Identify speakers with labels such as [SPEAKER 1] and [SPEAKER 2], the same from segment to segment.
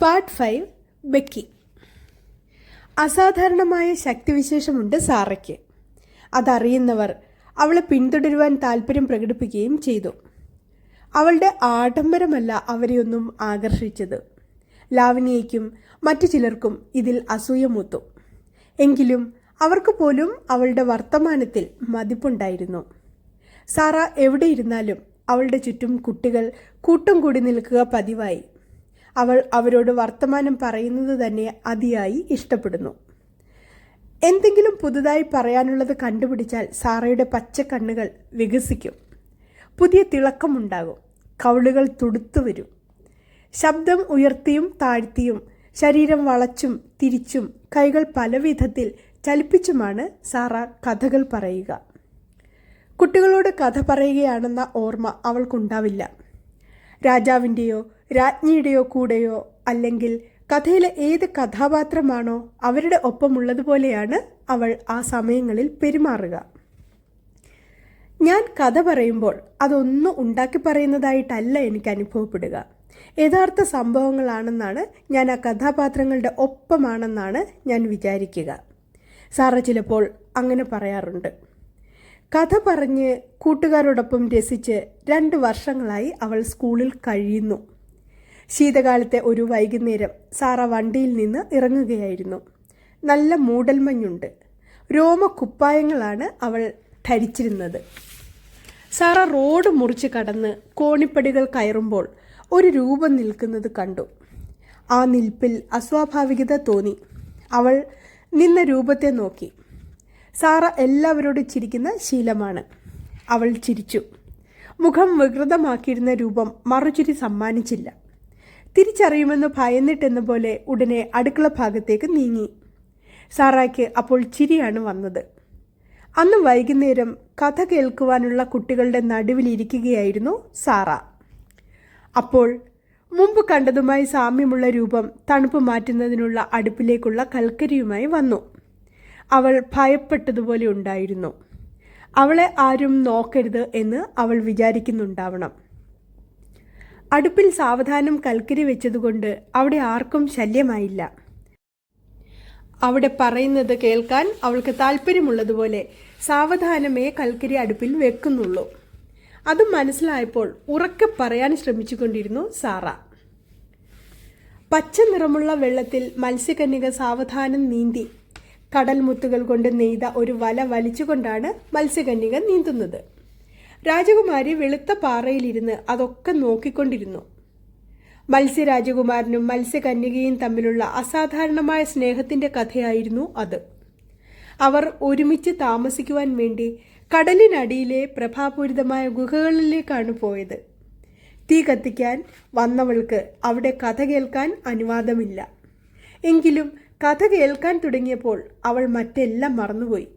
[SPEAKER 1] Part five Becky. അസാധാരണമായ ശക്തിവിശേഷമുണ്ട് സാറയ്ക്ക്. അതറിയുന്നവർ അവളെ പിന്തുടരുവാൻ താല്പര്യം പ്രകടിപ്പിക്കുകയും ചെയ്തു. അവളുടെ ആഡംബരമല്ല അവരെയൊന്നും ആകർഷിച്ചത്. ലാവണിയയ്ക്കും മറ്റു ചിലർക്കും ഇതിൽ അസൂയ മൂത്തു. എങ്കിലും അവർക്ക് പോലും അവളുടെ വർത്തമാനത്തിൽ മതിപ്പുണ്ടായിരുന്നു. സാറ എവിടെയിരുന്നാലും അവളുടെ ചുറ്റും കുട്ടികൾ കൂട്ടം കൂടി നിൽക്കുക പതിവായി. അവൾ അവരോട് വർത്തമാനം പറയുന്നത് തന്നെ അതിയായി ഇഷ്ടപ്പെടുന്നു. എന്തെങ്കിലും പുതുതായി പറയാനുള്ളത് കണ്ടുപിടിച്ചാൽ സാറയുടെ പച്ചക്കണ്ണുകൾ വികസിക്കും. പുതിയ തിളക്കമുണ്ടാകും. കവിളുകൾ തുടുത്തു വരും. ശബ്ദം ഉയർത്തിയും താഴ്ത്തിയും ശരീരം വളച്ചും തിരിച്ചും കൈകൾ പലവിധത്തിൽ ചലിപ്പിച്ചുമാണ് സാറ കഥകൾ പറയുക. കുട്ടികളോട് കഥ പറയുകയാണെന്ന ഓർമ്മ അവൾക്കുണ്ടാവില്ല. രാജാവിന്റെയോ രാജ്ഞിയുടെയോ കൂടെയോ അല്ലെങ്കിൽ കഥയിലെ ഏത് കഥാപാത്രമാണോ അവരുടെ ഒപ്പമുള്ളതുപോലെയാണ് അവൾ ആ സമയങ്ങളിൽ പെരുമാറുക. ഞാൻ കഥ പറയുമ്പോൾ അതൊന്നും ഉണ്ടാക്കി പറയുന്നതായിട്ടല്ല എനിക്ക് അനുഭവപ്പെടുക. യഥാർത്ഥ സംഭവങ്ങളാണെന്നാണ് ഞാൻ ആ കഥാപാത്രങ്ങളുടെ ഒപ്പമാണെന്നാണ് ഞാൻ വിചാരിക്കുക. സാറ ചിലപ്പോൾ അങ്ങനെ പറയാറുണ്ട്. കഥ പറഞ്ഞ് കൂട്ടുകാരോടൊപ്പം രസിച്ച് രണ്ട് വർഷങ്ങളായി അവൾ സ്കൂളിൽ കഴിയുന്നു. ശീതകാലത്തെ ഒരു വൈകുന്നേരം സാറ വണ്ടിയിൽ നിന്ന് ഇറങ്ങുകയായിരുന്നു. നല്ല മൂടൽമഞ്ഞുണ്ട്. രോമ കുപ്പായങ്ങളാണ് അവൾ ധരിച്ചിരുന്നത്. സാറ റോഡ് മുറിച്ച് കടന്ന് കോണിപ്പടികൾ കയറുമ്പോൾ ഒരു രൂപം നിൽക്കുന്നത് കണ്ടു. ആ നിൽപ്പിൽ അസ്വാഭാവികത തോന്നി. അവൾ നിന്ന രൂപത്തെ നോക്കി. സാറ എല്ലാവരോടും ചിരിക്കുന്ന ശീലമാണ്. അവൾ ചിരിച്ചു. മുഖം വികൃതമാക്കിയിരുന്ന രൂപം മറുചിരി സമ്മാനിച്ചില്ല. തിരിച്ചറിയുമെന്ന് ഭയന്നിട്ടെന്ന പോലെ ഉടനെ അടുക്കള ഭാഗത്തേക്ക് നീങ്ങി. സാറായ്ക്ക് അപ്പോൾ ചിരിയാണ് വന്നത്. അന്ന് വൈകുന്നേരം കഥ കേൾക്കുവാനുള്ള കുട്ടികളുടെ നടുവിലിരിക്കുകയായിരുന്നു സാറ. അപ്പോൾ മുമ്പ് കണ്ടതുമായി സാമ്യമുള്ള രൂപം തണുപ്പ് മാറ്റുന്നതിനുള്ള അടുപ്പിലേക്കുള്ള കൽക്കരിയുമായി വന്നു. അവൾ ഭയപ്പെട്ടതുപോലെ ഉണ്ടായിരുന്നു. അവളെ ആരും നോക്കരുത് എന്ന് അവൾ വിചാരിക്കുന്നുണ്ടാവണം. അടുപ്പിൽ സാവധാനം കൽക്കരി വെച്ചതുകൊണ്ട് അവിടെ ആർക്കും ശല്യമായില്ല. അവിടെ പറയുന്നത് കേൾക്കാൻ അവൾക്ക് താല്പര്യമുള്ളതുപോലെ സാവധാനമേ കൽക്കരി അടുപ്പിൽ വെക്കുന്നുള്ളൂ. അത് മനസ്സിലായപ്പോൾ ഉറക്കെ പറയാൻ ശ്രമിച്ചുകൊണ്ടിരുന്നു സാറ. പച്ച നിറമുള്ള വെള്ളത്തിൽ മത്സ്യകന്യക സാവധാനം നീന്തി കടൽമുത്തുകൾ കൊണ്ട് നെയ്ത ഒരു വല വലിച്ചുകൊണ്ടാണ് മത്സ്യകന്യക നീന്തുന്നത്. രാജകുമാരി വെളുത്ത പാറയിലിരുന്ന് അതൊക്കെ നോക്കിക്കൊണ്ടിരുന്നു. മത്സ്യരാജകുമാരനും മത്സ്യകന്യകയും തമ്മിലുള്ള അസാധാരണമായ സ്നേഹത്തിന്റെ കഥയായിരുന്നു അത്. അവർ ഒരുമിച്ച് താമസിക്കുവാൻ വേണ്ടി കടലിനടിയിലെ പ്രഭാപൂരിതമായ ഗുഹകളിലേക്കാണ് പോയത്. തീ കത്തിക്കാൻ വന്നവൾക്ക് അവിടെ കഥ കേൾക്കാൻ അനുവാദമില്ല. എങ്കിലും കഥ കേൾക്കാൻ തുടങ്ങിയപ്പോൾ അവൾ മറ്റെല്ലാം മറന്നുപോയി.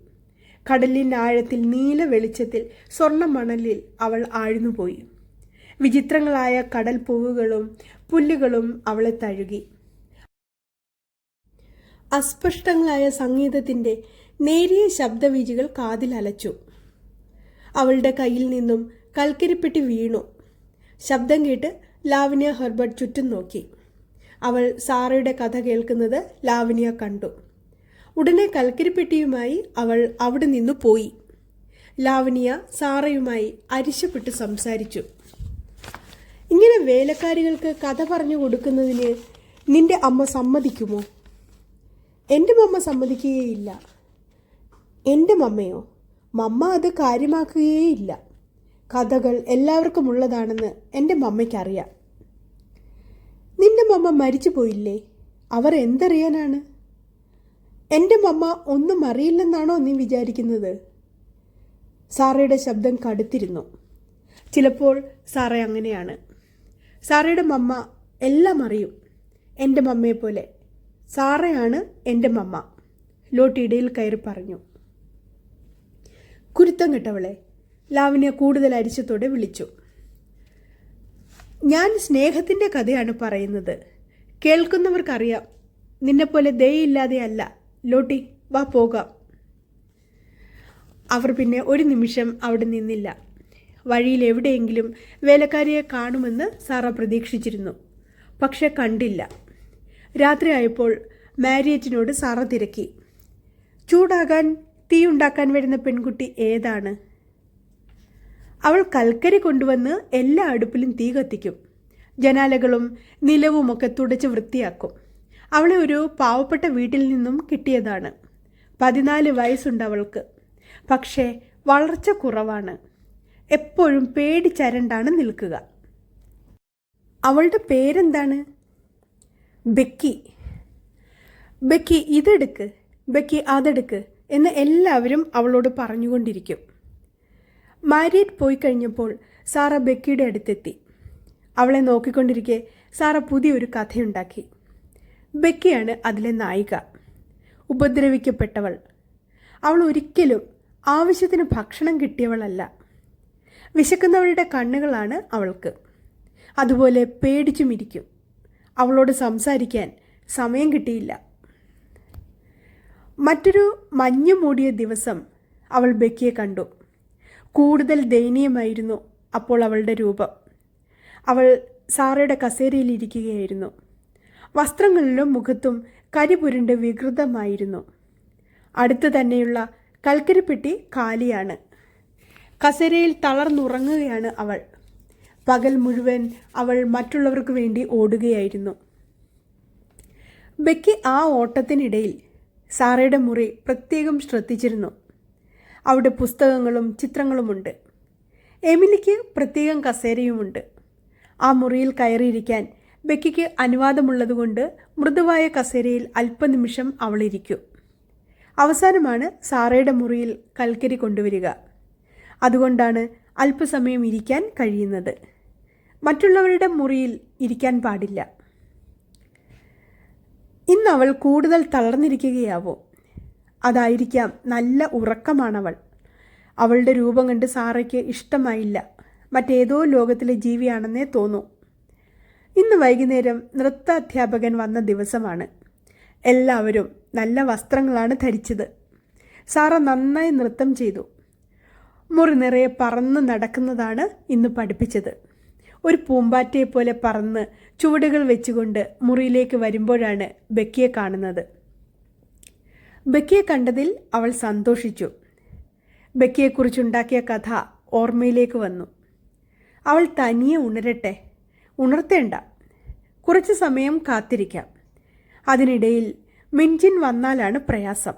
[SPEAKER 1] കടലിനാഴത്തിൽ നീല വെളിച്ചത്തിൽ സ്വർണ മണലിൽ അവൾ ആഴ്ന്നുപോയി. വിചിത്രങ്ങളായ കടൽ പൂവുകളും പുല്ലുകളും അവളെ തഴുകി. അസ്പഷ്ടങ്ങളായ സംഗീതത്തിന്റെ നേരിയ ശബ്ദവീചികൾ കാതിൽ അലച്ചു. അവളുടെ കയ്യിൽ നിന്നും കൽക്കരിപ്പെട്ടി വീണു. ശബ്ദം കേട്ട് ലാവണ്യ ഹെർബർട്ട് ചുറ്റും നോക്കി. അവൾ സാറയുടെ കഥ കേൾക്കുന്നത് ലാവണ്യ കണ്ടു. ഉടനെ കൽക്കരിപ്പെട്ടിയുമായി അവൾ അവിടെ നിന്നു പോയി. ലാവണ്യ സാറയുമായി അരിശപ്പെട്ട് സംസാരിച്ചു. ഇങ്ങനെ വേലക്കാരികൾക്ക് കഥ പറഞ്ഞു കൊടുക്കുന്നതിന് നിന്റെ അമ്മ സമ്മതിക്കുമോ? എന്റെ മമ്മ സമ്മതിക്കുകയില്ല. എന്റെ മമ്മയോ മമ്മ അത് കാര്യമാക്കുകയേയില്ല. കഥകൾ എല്ലാവർക്കും ഉള്ളതാണെന്ന് എന്റെ മമ്മയ്ക്കറിയാം നിന്റെ മമ്മ മരിച്ചു പോയില്ലേ അവർ എന്തറിയാനാണ്? എന്റെ മമ്മ ഒന്നും അറിയില്ലെന്നാണോ നീ വിചാരിക്കുന്നത്? സാറയുടെ ശബ്ദം കടുത്തിരുന്നു. ചിലപ്പോൾ സാറ അങ്ങനെയാണ്. സാറയുടെ മമ്മ എല്ലാം അറിയും. എന്റെ മമ്മയെ പോലെ. സാറയാണ് എന്റെ മമ്മ. ലോട്ട് ഇടയിൽ കയറി പറഞ്ഞു. കുരുത്തം കെട്ടവളെ ലാവിനെ കൂടുതൽ അരിച്ചത്തോടെ വിളിച്ചു. ഞാൻ സ്നേഹത്തിന്റെ കഥയാണ് പറയുന്നത്. കേൾക്കുന്നവർക്കറിയാം. നിന്നെപ്പോലെ ദയയില്ലാതെയല്ല ലോട്ടി വാ പോകാം. അവർ പിന്നെ ഒരു നിമിഷം അവിടെ നിന്നില്ല. വഴിയിൽ എവിടെയെങ്കിലും വേലക്കാരിയെ കാണുമെന്ന് സാറ പ്രതീക്ഷിച്ചിരുന്നു. പക്ഷെ കണ്ടില്ല. രാത്രിയായപ്പോൾ മാരിയറ്റിനോട് സാറ തിരക്കി. ചൂടാകാൻ തീ ഉണ്ടാക്കാൻ വരുന്ന പെൺകുട്ടി ഏതാണ്? അവൾ കൽക്കരി കൊണ്ടുവന്ന് എല്ലാ അടുപ്പിലും തീ കത്തിക്കും. ജനാലകളും നിലവുമൊക്കെ തുടച്ച് വൃത്തിയാക്കും. അവളെ ഒരു പാവപ്പെട്ട വീട്ടിൽ നിന്നും കിട്ടിയതാണ്. പതിനാല് വയസ്സുണ്ട് അവൾക്ക്. പക്ഷേ വളർച്ച കുറവാണ്. എപ്പോഴും പേടിച്ചരണ്ടാണ് നിൽക്കുക. അവളുടെ പേരെന്താണ്? ബെക്കി. ബെക്കി ഇതെടുക്ക്. ബെക്കി അതെടുക്ക് എന്ന് എല്ലാവരും അവളോട് പറഞ്ഞുകൊണ്ടിരിക്കും. മാരിയറ്റ് പോയി കഴിഞ്ഞപ്പോൾ സാറ ബെക്കിയുടെ അടുത്തെത്തി. അവളെ നോക്കിക്കൊണ്ടിരിക്കെ സാറ പുതിയൊരു കഥയുണ്ടാക്കി. ബെക്കിയാണ് അതിലെ നായിക. ഉപദ്രവിക്കപ്പെട്ടവൾ. അവൾ ഒരിക്കലും ആവശ്യത്തിന് ഭക്ഷണം കിട്ടിയവളല്ല. വിശക്കുന്നവരുടെ കണ്ണുകളാണ് അവൾക്ക്. അതുപോലെ പേടിച്ചുമിരിക്കും അവളോട് സംസാരിക്കാൻ സമയം കിട്ടിയില്ല. മറ്റൊരു മഞ്ഞു മൂടിയ ദിവസം അവൾ ബെക്കിയെ കണ്ടു. കൂടുതൽ ദയനീയമായിരുന്നു അപ്പോൾ അവളുടെ രൂപം. അവൾ സാറയുടെ കസേരയിലിരിക്കുകയായിരുന്നു വസ്ത്രങ്ങളിലും മുഖത്തും കരിപുരുണ്ട് വികൃതമായിരുന്നു. അടുത്തു തന്നെയുള്ള കൽക്കരിപ്പെട്ടി കാലിയാണ്. കസേരയിൽ തളർന്നുറങ്ങുകയാണ് അവൾ. പകൽ മുഴുവൻ അവൾ മറ്റുള്ളവർക്ക് വേണ്ടി ഓടുകയായിരുന്നു. ബെക്കി ആ ഓട്ടത്തിനിടയിൽ സാറയുടെ മുറി പ്രത്യേകം ശ്രദ്ധിച്ചിരുന്നു. അവിടെ പുസ്തകങ്ങളും ചിത്രങ്ങളുമുണ്ട്. എമിലിക്ക് പ്രത്യേകം കസേരയുമുണ്ട്. ആ മുറിയിൽ കയറിയിരിക്കാൻ ബെക്കിക്ക് അനുവാദമുള്ളതുകൊണ്ട് മൃദുവായ കസേരയിൽ അല്പനിമിഷം അവളിരിക്കും. അവസാനമാണ് സാറയുടെ മുറിയിൽ കൽക്കരി കൊണ്ടുവരിക. അതുകൊണ്ടാണ് അല്പസമയം ഇരിക്കാൻ കഴിയുന്നത്. മറ്റുള്ളവരുടെ മുറിയിൽ ഇരിക്കാൻ പാടില്ല. ഇന്ന് അവൾ കൂടുതൽ തളർന്നിരിക്കുകയാവോ? അതായിരിക്കാം നല്ല ഉറക്കമാണവൾ. അവളുടെ രൂപം കണ്ട് സാറയ്ക്ക് ഇഷ്ടമായില്ല. മറ്റേതോ ലോകത്തിലെ ജീവിയാണെന്നേ തോന്നൂ. ഇന്ന് വൈകുന്നേരം നൃത്ത അധ്യാപകൻ വന്ന ദിവസമാണ്. എല്ലാവരും നല്ല വസ്ത്രങ്ങളാണ് ധരിച്ചത്. സാറ നന്നായി നൃത്തം ചെയ്തു. മുറി നിറയെ പറന്ന് നടക്കുന്നതാണ് ഇന്ന് പഠിപ്പിച്ചത്. ഒരു പൂമ്പാറ്റയെ പോലെ പറന്ന് ചുവടുകൾ വെച്ചുകൊണ്ട് മുറിയിലേക്ക് വരുമ്പോഴാണ് ബക്കിയെ കാണുന്നത്. ബക്കിയെ കണ്ടതിൽ അവൾ സന്തോഷിച്ചു. ബെക്കിയെക്കുറിച്ചുണ്ടാക്കിയ കഥ ഓർമ്മയിലേക്ക് വന്നു. അവൾ തനിയെ ഉണരട്ടെ ഉണർത്തേണ്ട. കുറച്ച് സമയം കാത്തിരിക്കാം. അതിനിടയിൽ മിൻജിൻ വന്നാലാണ് പ്രയാസം.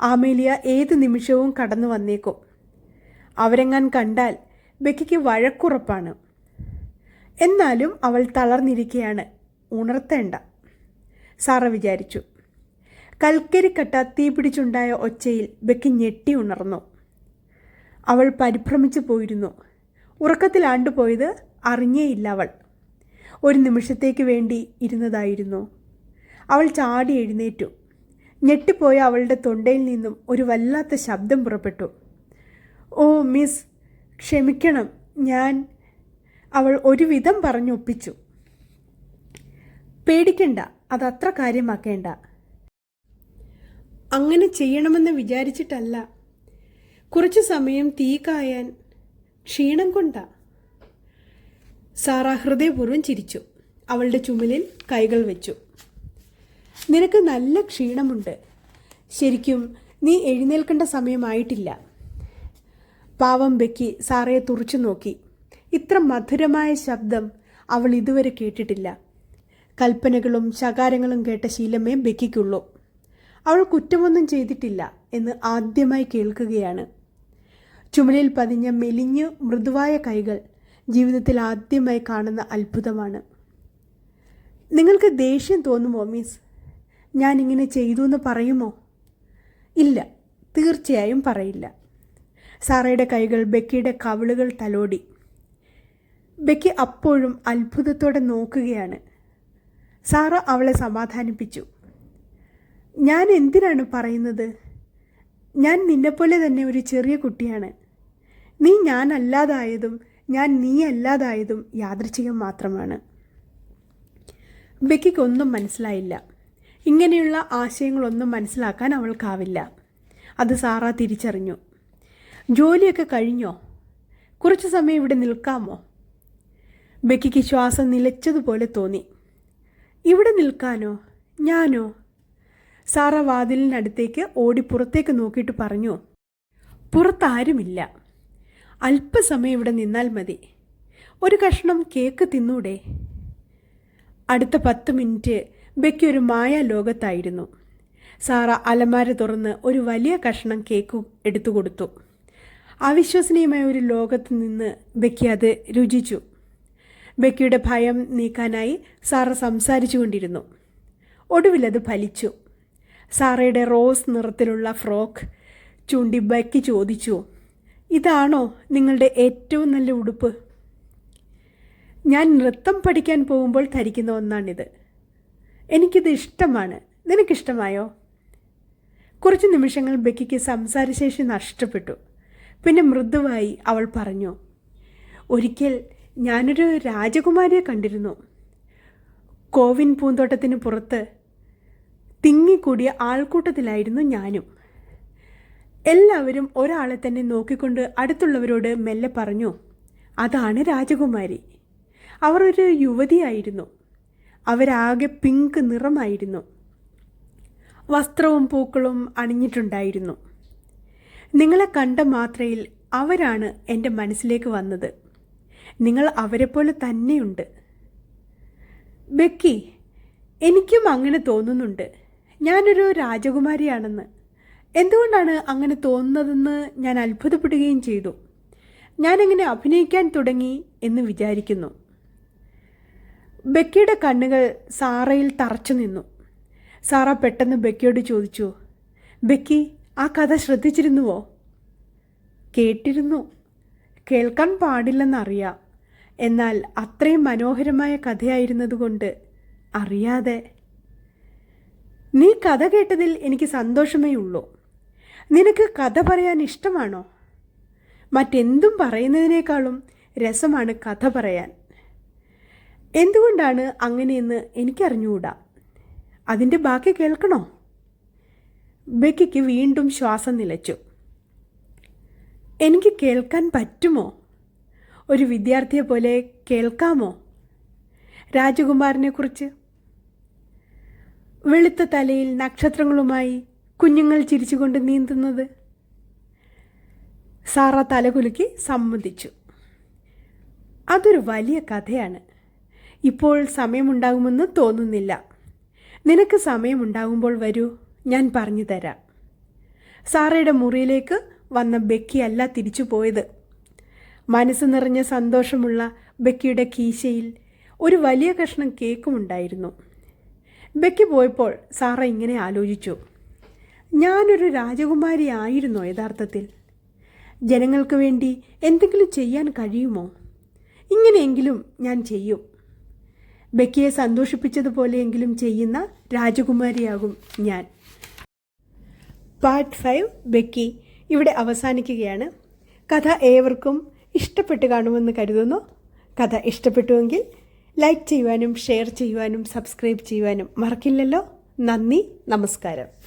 [SPEAKER 1] ആമേലിയ ഏത് നിമിഷവും കടന്നു വന്നേക്കും. അവരെങ്ങാൻ കണ്ടാൽ ബെക്കിക്ക് വഴക്കുറപ്പാണ്. എന്നാലും അവൾ തളർന്നിരിക്കുകയാണ് ഉണർത്തേണ്ട. സാറ വിചാരിച്ചു. കൽക്കരിക്കട്ട തീപിടിച്ചുണ്ടായ ഒച്ചയിൽ ബെക്കി ഞെട്ടി ഉണർന്നു. അവൾ പരിഭ്രമിച്ചു പോയിരുന്നു. ഉറക്കത്തിൽ ആണ്ടുപോയത് അറിഞ്ഞേയില്ല അവൾ. ഒരു നിമിഷത്തേക്ക് വേണ്ടി ഇരുന്നതായിരുന്നു. അവൾ ചാടി എഴുന്നേറ്റു. ഞെട്ടിപ്പോയ അവളുടെ തൊണ്ടയിൽ നിന്നും ഒരു വല്ലാത്ത ശബ്ദം പുറപ്പെട്ടു. ഓ മിസ് ക്ഷമിക്കണം ഞാൻ അവൾ ഒരുവിധം പറഞ്ഞൊപ്പിച്ചു പേടിക്കണ്ട അതത്ര കാര്യമാക്കേണ്ട. അങ്ങനെ ചെയ്യണമെന്ന് വിചാരിച്ചിട്ടല്ല. കുറച്ചു സമയം തീ കായാൻ ക്ഷീണം കൊണ്ടാ. സാറ ഹൃദയപൂർവം ചിരിച്ചു. അവളുടെ ചുമലിൽ കൈകൾ വെച്ചു. നിനക്ക് നല്ല ക്ഷീണമുണ്ട്. ശരിക്കും നീ എഴുന്നേൽക്കേണ്ട സമയമായിട്ടില്ല. പാവം ബെക്കി സാറയെ തുറച്ചു നോക്കി. ഇത്ര മധുരമായ ശബ്ദം അവൾ ഇതുവരെ കേട്ടിട്ടില്ല. കൽപ്പനകളും ശകാരങ്ങളും കേട്ട ശീലമേ ബെക്കിക്കുള്ളൂ. അവൾ കുറ്റമൊന്നും ചെയ്തിട്ടില്ല എന്ന് ആദ്യമായി കേൾക്കുകയാണ്. ചുമലിൽ പതിഞ്ഞ മെലിഞ്ഞു മൃദുവായ കൈകൾ ജീവിതത്തിൽ ആദ്യമായി കാണുന്ന അത്ഭുതമാണ്. നിങ്ങൾക്ക് ദേഷ്യം തോന്നുമോ മിസ്? ഞാൻ ഇങ്ങനെ ചെയ്തു എന്ന് പറയുമോ? ഇല്ല തീർച്ചയായും പറയില്ല. സാറയുടെ കൈകൾ ബെക്കിയുടെ കവിളുകൾ തലോടി. ബെക്കി അപ്പോഴും അത്ഭുതത്തോടെ നോക്കുകയാണ്. സാറ അവളെ സമാധാനിപ്പിച്ചു. ഞാൻ എന്തിനാണ് പറയുന്നത്? ഞാൻ നിന്നെപ്പോലെ തന്നെ ഒരു ചെറിയ കുട്ടിയാണ്. നീ ഞാൻ അല്ലാതായതും ഞാൻ നീ അല്ലാതായതും യാദൃച്ഛികം മാത്രമാണ്. ബെക്കിക്കൊന്നും മനസ്സിലായില്ല. ഇങ്ങനെയുള്ള ആശയങ്ങളൊന്നും മനസ്സിലാക്കാൻ അവൾക്കാവില്ല. അത് സാറ തിരിച്ചറിഞ്ഞു. ജോലിയൊക്കെ കഴിഞ്ഞോ? കുറച്ച് സമയം ഇവിടെ നിൽക്കാമോ? ബെക്കിക്ക് ശ്വാസം നിലച്ചതുപോലെ തോന്നി. ഇവിടെ നിൽക്കാനോ? ഞാനോ? സാറ വാതിലിനടുത്തേക്ക് ഓടി പുറത്തേക്ക് നോക്കിയിട്ട് പറഞ്ഞു. പുറത്താരുമില്ല. അല്പസമയം ഇവിടെ നിന്നാൽ മതി. ഒരു കഷ്ണം കേക്ക് തിന്നൂടെ? അടുത്ത പത്ത് മിനിറ്റ് ബെക്കി ഒരു മായ ലോകത്തായിരുന്നു. സാറ അലമാര തുറന്ന് ഒരു വലിയ കഷ്ണം കേക്ക് എടുത്തു കൊടുത്തു. അവിശ്വസനീയമായ ഒരു ലോകത്ത് നിന്ന് ബെക്കി അത് രുചിച്ചു. ബെക്കിയുടെ ഭയം നീക്കാനായി സാറ സംസാരിച്ചു കൊണ്ടിരുന്നു. ഒടുവിലത് ഫലിച്ചു. സാറയുടെ റോസ് നിറത്തിലുള്ള ഫ്രോക്ക് ചൂണ്ടി ബെക്കി ചോദിച്ചു. ഇതാണോ നിങ്ങളുടെ ഏറ്റവും നല്ല ഉടുപ്പ്? ഞാൻ നൃത്തം പഠിക്കാൻ പോകുമ്പോൾ ധരിക്കുന്ന ഒന്നാണിത്. എനിക്കിത് ഇഷ്ടമാണ്. നിനക്കിഷ്ടമായോ? കുറച്ച് നിമിഷങ്ങൾ ബെക്കിക്ക് സംസാരശേഷി നഷ്ടപ്പെട്ടു. പിന്നെ മൃദുവായി അവൾ പറഞ്ഞു ഒരിക്കൽ ഞാനൊരു രാജകുമാരിയെ കണ്ടിരുന്നു. കോവിൻ പൂന്തോട്ടത്തിന് പുറത്ത് തിങ്ങിക്കൂടിയ ആൾക്കൂട്ടത്തിലായിരുന്നു ഞാനും. എല്ലാവരും ഒരാളെ തന്നെ നോക്കിക്കൊണ്ട് അടുത്തുള്ളവരോട് മെല്ലെ പറഞ്ഞു അതാണ് രാജകുമാരി. അവർ ഒരു യുവതിയായിരുന്നു. അവരാകെ പിങ്ക് നിറമായിരുന്നു. വസ്ത്രവും പൂക്കളും അണിഞ്ഞിട്ടുണ്ടായിരുന്നു. നിങ്ങളെ കണ്ട മാത്രയിൽ അവരാണ് എന്റെ മനസ്സിലേക്ക് വന്നത്. നിങ്ങൾ അവരെപ്പോലെ തന്നെയുണ്ട്. ബെക്കി എനിക്കും അങ്ങനെ തോന്നുന്നുണ്ട്. ഞാനൊരു രാജകുമാരിയാണെന്ന്. എന്തുകൊണ്ടാണ് അങ്ങനെ തോന്നുന്നതെന്ന് ഞാൻ അത്ഭുതപ്പെടുകയും ചെയ്തു. ഞാനെങ്ങനെ അഭിനയിക്കാൻ തുടങ്ങി എന്ന് വിചാരിക്കുന്നു. ബെക്കിയുടെ കണ്ണുകൾ സാറയിൽ തറച്ചു നിന്നു. സാറ പെട്ടെന്ന് ബെക്കിയോട് ചോദിച്ചു ബെക്കി ആ കഥ ശ്രദ്ധിച്ചിരുന്നുവോ? കേട്ടിരുന്നു. കേൾക്കാൻ പാടില്ലെന്നറിയാം. എന്നാൽ അത്രയും മനോഹരമായ കഥയായിരുന്നതുകൊണ്ട് അറിയാതെ. നീ കഥ കേട്ടതിൽ എനിക്ക് സന്തോഷമേ ഉള്ളൂ. നിനക്ക് കഥ പറയാൻ ഇഷ്ടമാണോ? മറ്റെന്തും പറയുന്നതിനേക്കാളും രസമാണ് കഥ പറയാൻ. എന്തുകൊണ്ടാണ് അങ്ങനെയെന്ന് എനിക്കറിഞ്ഞുകൂടാ അതിന്റെ ബാക്കി കേൾക്കണോ? ബെക്കിക്ക് വീണ്ടും ശ്വാസം നിലച്ചു. എനിക്ക് കേൾക്കാൻ പറ്റുമോ? ഒരു വിദ്യാർത്ഥിയെ പോലെ കേൾക്കാമോ? രാജകുമാരനെക്കുറിച്ച്. വെളുത്ത തലയിൽ നക്ഷത്രങ്ങളുമായി കുഞ്ഞുങ്ങൾ ചിരിച്ചുകൊണ്ട് നീന്തുന്നത്. സാറ തലകുലുക്കി സമ്മതിച്ചു. അതൊരു വലിയ കഥയാണ്. ഇപ്പോൾ സമയമുണ്ടാകുമെന്ന് തോന്നുന്നില്ല. നിനക്ക് സമയമുണ്ടാകുമ്പോൾ വരൂ ഞാൻ പറഞ്ഞു തരാം. സാറയുടെ മുറിയിലേക്ക് വന്ന ബെക്കിയല്ല തിരിച്ചു പോയത്. മനസ്സ് നിറഞ്ഞ സന്തോഷമുള്ള ബെക്കിയുടെ കീശയിൽ ഒരു വലിയ കഷ്ണം കേക്കും ഉണ്ടായിരുന്നു ബെക്കി പോയപ്പോൾ സാറ ഇങ്ങനെ ആലോചിച്ചു. ഞാനൊരു രാജകുമാരി ആയിരുന്നോ യഥാർത്ഥത്തിൽ. ജനങ്ങൾക്ക് വേണ്ടി എന്തെങ്കിലും ചെയ്യാൻ കഴിയുമോ? ഇങ്ങനെയെങ്കിലും ഞാൻ ചെയ്യും. ബെക്കിയെ സന്തോഷിപ്പിച്ചതുപോലെയെങ്കിലും ചെയ്യുന്ന രാജകുമാരിയാകും ഞാൻ. പാർട്ട് ഫൈവ് ബെക്കി ഇവിടെ അവസാനിക്കുകയാണ്. കഥ ഏവർക്കും ഇഷ്ടപ്പെട്ട് കാണുമെന്ന് കരുതുന്നു. കഥ ഇഷ്ടപ്പെട്ടുവെങ്കിൽ ലൈക്ക് ചെയ്യുവാനും ഷെയർ ചെയ്യുവാനും സബ്സ്ക്രൈബ് ചെയ്യുവാനും മറക്കില്ലല്ലോ. നന്ദി നമസ്കാരം.